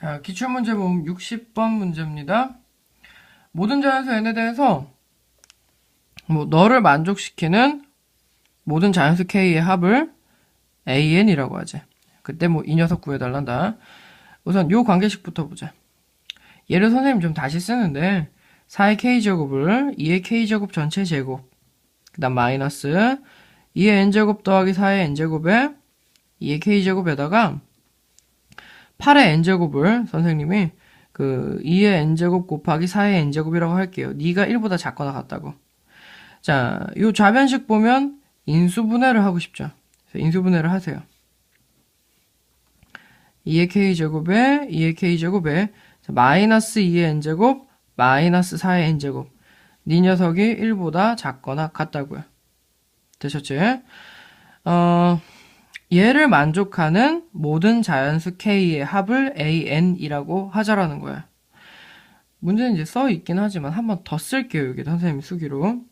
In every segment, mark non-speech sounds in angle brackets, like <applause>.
자, 기출문제 모음 60번 문제입니다. 모든 자연수 n에 대해서 뭐 너를 만족시키는 모든 자연수 k의 합을 an이라고 하지. 그때 뭐 이 녀석 구해달란다. 우선 요 관계식부터 보자. 얘를 선생님 좀 다시 쓰는데 4의 k제곱을 2의 k제곱 전체 제곱 그 다음 마이너스 2의 n제곱 더하기 4의 n제곱에 2의 k제곱에다가 8의 n제곱을 선생님이 그 2의 n제곱 곱하기 4의 n제곱이라고 할게요. 네가 1보다 작거나 같다고. 자, 요 좌변식 보면 인수분해를 하고 싶죠. 인수분해를 하세요. 2의 k제곱에 2의 k제곱에 자, 마이너스 2의 n제곱 마이너스 4의 n제곱 네 녀석이 1보다 작거나 같다고요. 되셨지? 어, 얘를 만족하는 모든 자연수 k의 합을 an이라고 하자라는 거야. 문제는 이제 써 있긴 하지만 한 번 더 쓸게요. 여기 선생님이 수기로.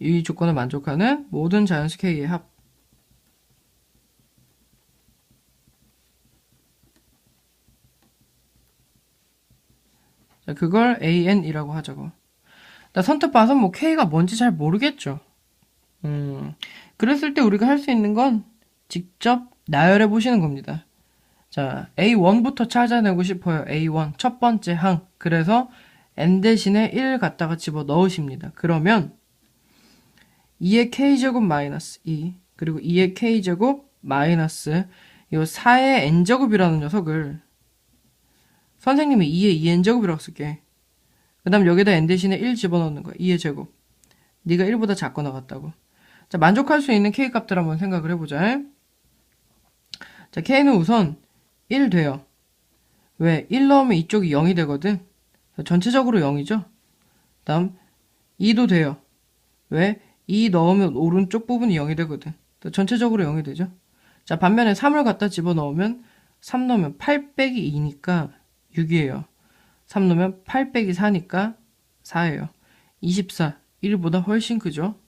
이 조건을 만족하는 모든 자연수 k의 합. 자, 그걸 an이라고 하자고. 나 선뜻 봐서 뭐 k가 뭔지 잘 모르겠죠. 음, 그랬을 때 우리가 할 수 있는 건 직접 나열해 보시는 겁니다. 자, A1부터 찾아내고 싶어요. A1. 첫 번째 항. 그래서 n 대신에 1 갖다가 집어 넣으십니다. 그러면 2의 k제곱 마이너스 2 그리고 2의 k제곱 마이너스 이 4의 n제곱이라는 녀석을 선생님이 2의 2n제곱이라고 쓸게. 그 다음 여기다 n 대신에 1 집어넣는 거야. 2의 제곱. 네가 1보다 작거나 같다고. 자, 만족할 수 있는 k 값들 한번 생각을 해보자. 자, k는 우선 1 돼요. 왜? 1 넣으면 이쪽이 0이 되거든. 전체적으로 0이죠. 다음 2도 돼요. 왜? 2 넣으면 오른쪽 부분이 0이 되거든. 전체적으로 0이 되죠. 자, 반면에 3을 갖다 집어넣으면 3 넣으면 8 빼기 2니까 6이에요. 3 넣으면 8 빼기 4니까 4예요. 24. 1보다 훨씬 크죠.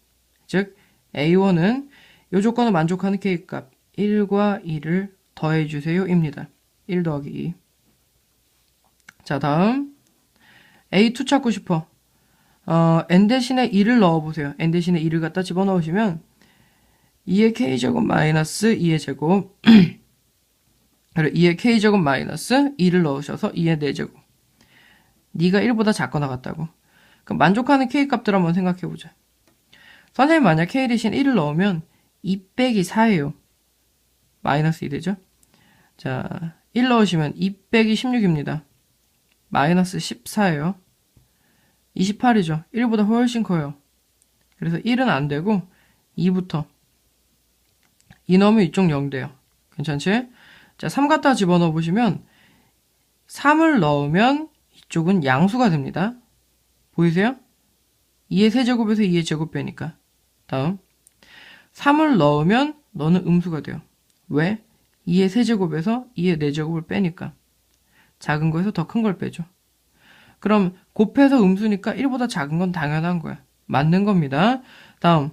즉 A1은 이 조건을 만족하는 K값 1과 2를 더해주세요 입니다. 1 더하기 2. 자 다음 A2 찾고 싶어. 어, n 대신에 2를 넣어보세요. n 대신에 2를 갖다 집어넣으시면 2의 k제곱 마이너스 2의 제곱 <clears throat> 그리고 2의 k제곱 마이너스 2를 넣으셔서 2의 4제곱 네가 1보다 작거나 같다고. 그럼 만족하는 k값들 한번 생각해보자. 선생님 만약 k 대신 1을 넣으면 2 빼기 4예요. 마이너스 2 되죠? 자, 1 넣으시면 2 빼기 16입니다. 마이너스 14예요. 28이죠. 1보다 훨씬 커요. 그래서 1은 안 되고 2부터 2 넣으면 이쪽 0 돼요. 괜찮지? 자, 3 갖다 집어넣어 보시면 3을 넣으면 이쪽은 양수가 됩니다. 보이세요? 2의 세제곱에서 2의 제곱 빼니까. 다음. 3을 넣으면 너는 음수가 돼요. 왜? 2의 세제곱에서 2의 4제곱을 빼니까. 작은 거에서 더 큰 걸 빼죠. 그럼 곱해서 음수니까 1보다 작은 건 당연한 거야. 맞는 겁니다. 다음.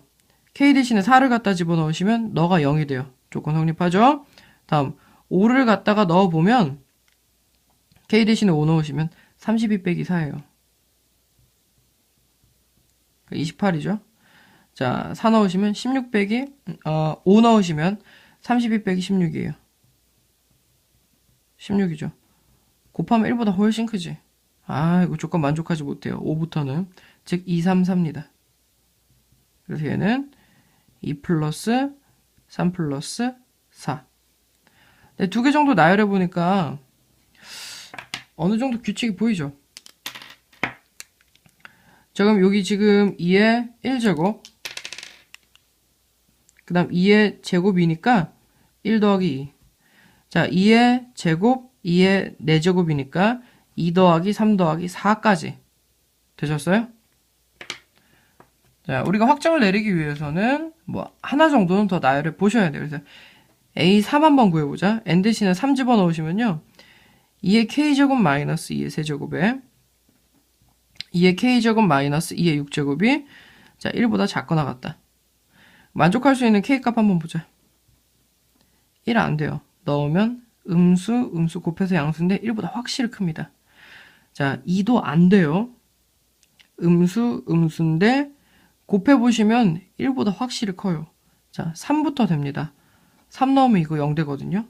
k 대신에 4를 갖다 집어넣으시면 너가 0이 돼요. 조건 성립하죠? 다음. 5를 갖다가 넣어보면 k 대신에 5 넣으시면 32 빼기 4예요. 28이죠. 자, 4 넣으시면 16 빼기, 어, 5 넣으시면 32 빼기 16이에요. 16이죠. 곱하면 1보다 훨씬 크지. 아, 이거 조건 만족하지 못해요. 5부터는. 즉, 2, 3, 4입니다. 그래서 얘는 2 플러스 3 플러스 4. 네, 두 개 정도 나열해 보니까 어느 정도 규칙이 보이죠? 자, 그럼 여기 지금 2의 1제곱, 그 다음 2의 제곱이니까 1 더하기 2. 자, 2의 제곱, 2의 4제곱이니까 2 더하기 3 더하기 4까지. 되셨어요? 자, 우리가 확정을 내리기 위해서는 뭐 하나 정도는 더 나열해 보셔야 돼요. 그래서 A3 한번 구해보자. n 대신에 3 집어넣으시면요. 2의 k제곱 마이너스 2의 세제곱에 2의 k제곱 마이너스 2의 6제곱이 자 1보다 작거나 같다. 만족할 수 있는 k값 한번 보자. 1 안 돼요. 넣으면 음수, 음수 곱해서 양수인데 1보다 확실히 큽니다. 자, 2도 안 돼요. 음수, 음수인데 곱해보시면 1보다 확실히 커요. 자, 3부터 됩니다. 3 넣으면 이거 0 되거든요.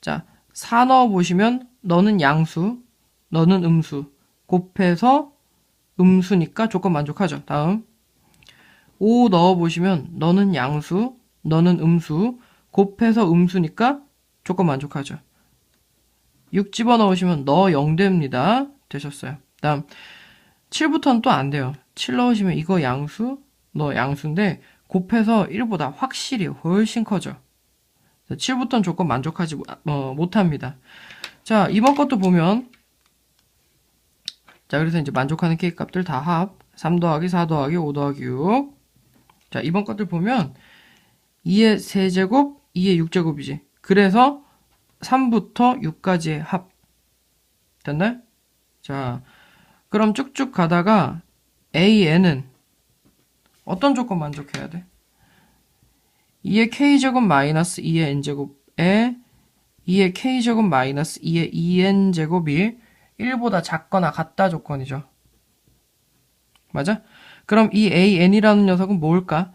자, 4 넣어보시면 너는 양수, 너는 음수. 곱해서 음수니까 조건 만족하죠. 다음. 5 넣어보시면 너는 양수, 너는 음수. 곱해서 음수니까 조건 만족하죠. 6 집어넣으시면 너 0 됩니다. 되셨어요. 다음 7부터는 또 안 돼요. 7 넣으시면 이거 양수, 너 양수인데 곱해서 1보다 확실히 훨씬 커져. 7부터는 조건 만족하지 어, 못합니다. 자, 이번 것도 보면 자, 그래서 이제 만족하는 K 값들 다 합. 3 더하기 4 더하기 5 더하기 6. 자, 이번 것들 보면 2의 세제곱, 2의 6제곱이지. 그래서 3부터 6까지의 합. 됐나요? 자, 그럼 쭉쭉 가다가 AN은 어떤 조건 만족해야 돼? 2의 K제곱 마이너스 2의 N제곱에 2의 K제곱 마이너스 2의 2N제곱이 1보다 작거나 같다 조건이죠. 맞아? 그럼 이 AN이라는 녀석은 뭘까?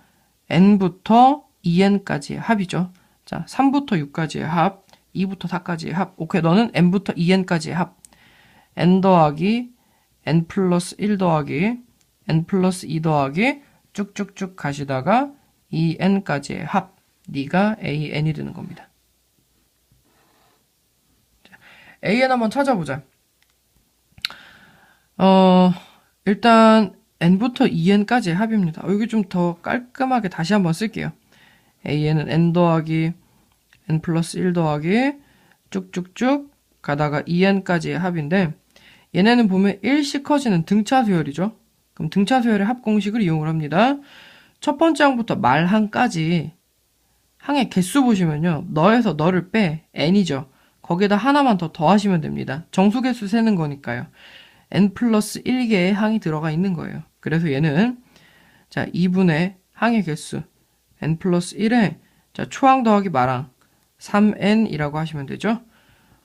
N부터 2N까지의 합이죠. 자, 3부터 6까지의 합, 2부터 4까지의 합. 오케이, 너는 N부터 2N까지의 합. N 더하기 N 플러스 1 더하기 N 플러스 2 더하기 쭉쭉쭉 가시다가 2N까지의 합. 네가 AN이 되는 겁니다. AN 한번 찾아보자. 어, 일단 n부터 2n까지의 합입니다. 어, 여기 좀 더 깔끔하게 다시 한번 쓸게요. an은 n 더하기 n 플러스 1 더하기 쭉쭉쭉 가다가 2n까지의 합인데 얘네는 보면 1씩 커지는 등차 수열이죠. 그럼 등차 수열의 합 공식을 이용을 합니다. 첫 번째 항부터 말 항까지 항의 개수 보시면요. 너에서 너를 빼 n이죠. 거기에다 하나만 더 더하시면 됩니다. 정수 개수 세는 거니까요. N 플러스 1개의 항이 들어가 있는 거예요. 그래서 얘는 자 2분의 항의 개수 n 플러스 1에 자 초항 더하기 마랑 3n이라고 하시면 되죠.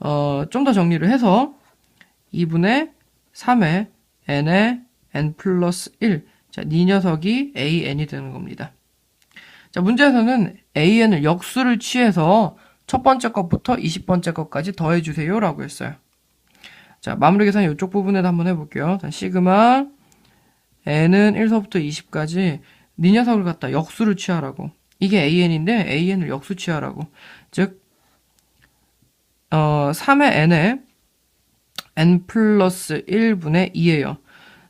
어, 좀 더 정리를 해서 2분의 3의 n의 n 플러스 1. 자, 이 녀석이 an이 되는 겁니다. 자, 문제에서는 an을 역수를 취해서 첫 번째 것부터 20번째 것까지 더해주세요. 라고 했어요. 자, 마무리 계산 이쪽 부분에도 한번 해볼게요. 자, 시그마 n은 1서부터 20까지 네 녀석을 갖다 역수를 취하라고. 이게 an인데 an을 역수 취하라고. 즉, 어, 3의 n에 n 플러스 1분의 2예요.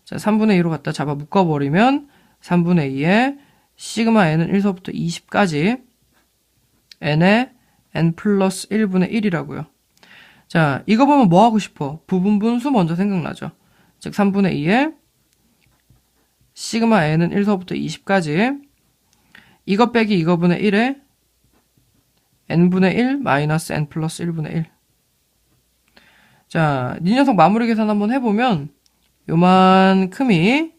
자, 3분의 2로 갖다 잡아 묶어버리면 3분의 2에 시그마 n은 1서부터 20까지 n에 n 플러스 1분의 1이라고요. 자, 이거 보면 뭐 하고 싶어? 부분 분수 먼저 생각나죠. 즉 3분의 2에 시그마 n은 1서부터 20까지. 이거 빼기 이거분의 1에 n분의 1 마이너스 n 플러스 1분의 1 자, 이 녀석 마무리 계산 한번 해보면 요만큼이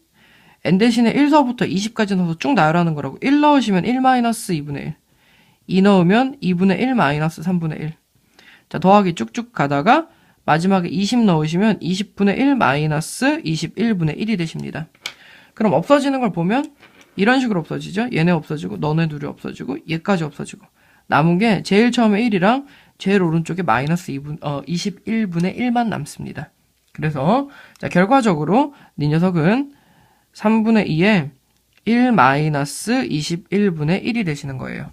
n 대신에 1서부터 20까지 넣어서 쭉 나열하는 거라고. 1 넣으시면 1 마이너스 2분의 1 2 넣으면 2분의 1 마이너스 3분의 1 자, 더하기 쭉쭉 가다가 마지막에 20 넣으시면 20분의 1 마이너스 21분의 1이 되십니다. 그럼 없어지는 걸 보면 이런 식으로 없어지죠. 얘네 없어지고 너네 둘이 없어지고 얘까지 없어지고 남은 게 제일 처음에 1이랑 제일 오른쪽에 마이너스 2분, 어, 21분의 1만 남습니다. 그래서 자 결과적으로 이 녀석은 3분의 2에 1 마이너스 21분의 1이 되시는 거예요.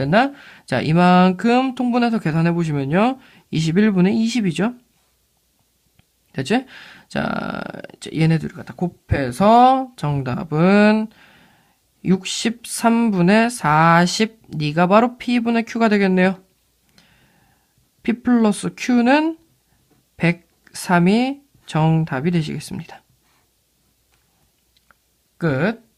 됐나? 자, 이만큼 통분해서 계산해 보시면요. 21분의 20이죠. 됐지? 자, 얘네들을 갖다 곱해서 정답은 63분의 40. 네가 바로 P분의 Q가 되겠네요. P 플러스 Q는 103이 정답이 되시겠습니다. 끝.